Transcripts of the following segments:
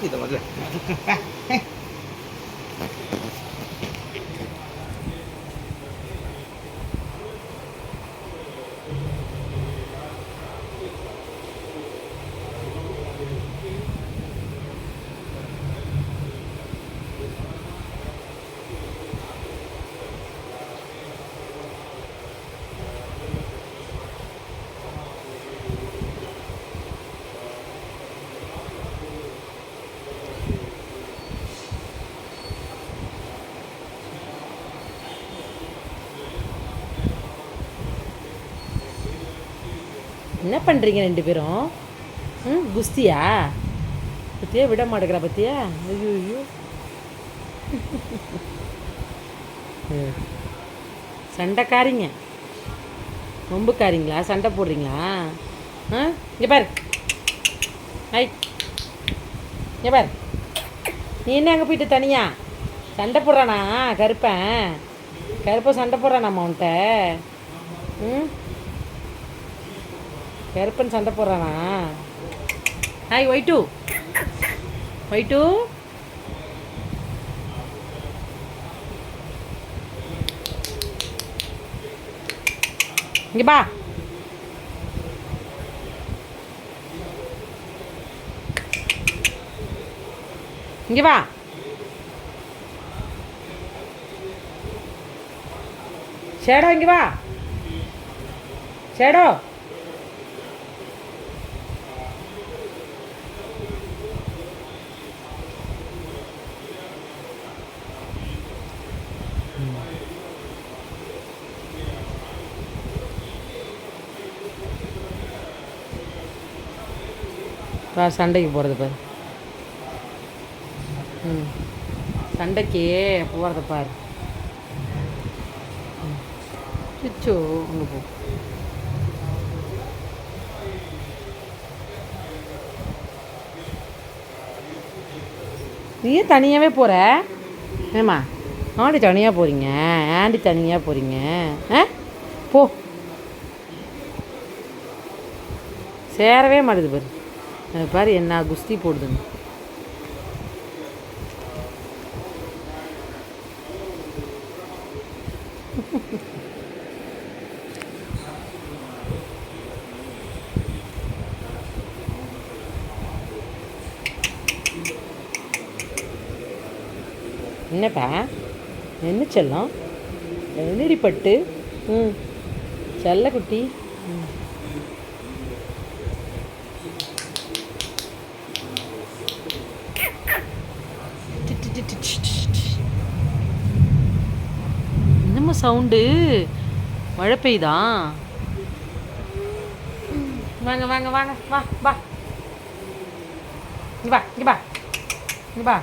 Di tempat. என்ன பண்ணுறீங்க ரெண்டு பேரும்? ம் குஸ்தியா? பத்தியா விட மாட்டேங்கிறா பத்தியா? ஐயோ ஐயோ. ம். சண்டைக்காரிங்க. நொம்புக்காரிங்களா? சண்டை போடுறீங்களா? ஆ இங்கே பாரு. ஐ. இங்கே பாரு. நீ என்ன அங்கே போயிட்டு தனியா? சண்டை போடுறானா? கருப்பன். கருப்பை சண்டை போடுறானாம்மா உன்கிட்ட? ம்? கருப்பன் சண்டை போடுறானா? ஹாய் ஒயிட்டு ஒயிட்டு இங்கே பா. இங்கே வா. ஷேடோ இங்கே வா. ஷேடோ. பா சண்டைக்கு போகிறது பாரு. ம். சண்டைக்கு போகிறத பாரு. சிச்சோ அங்கே போ. நீ தனியாகவே போகிற ஏம்மா ஆண்டி தனியாக போகிறீங்க ஆண்டி தனியாக போகிறீங்க ஆ? போ. சேரவே மாட்டுது பாரு. பாரு என்ன குஸ்தி போடுதுன்னு. என்னப்பா? என்ன செல்லம்? என்னடி பட்டு? ம். செல்லக்குட்டி? ம். என்னம்மா சவுண்டு. மழை பெய்யுதா? வாங்க வாங்க வாங்க வா வா. இங்க வா இங்க வா இங்க வா.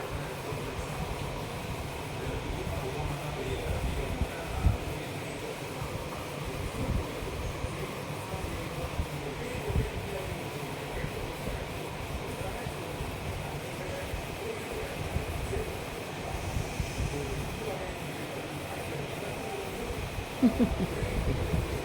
Ha ha.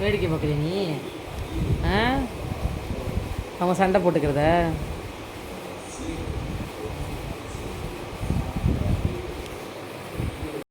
வேடிக்கை பார்க்குறிய நீ? ஆ? அவங்க சண்டை போட்டுக்கிறத?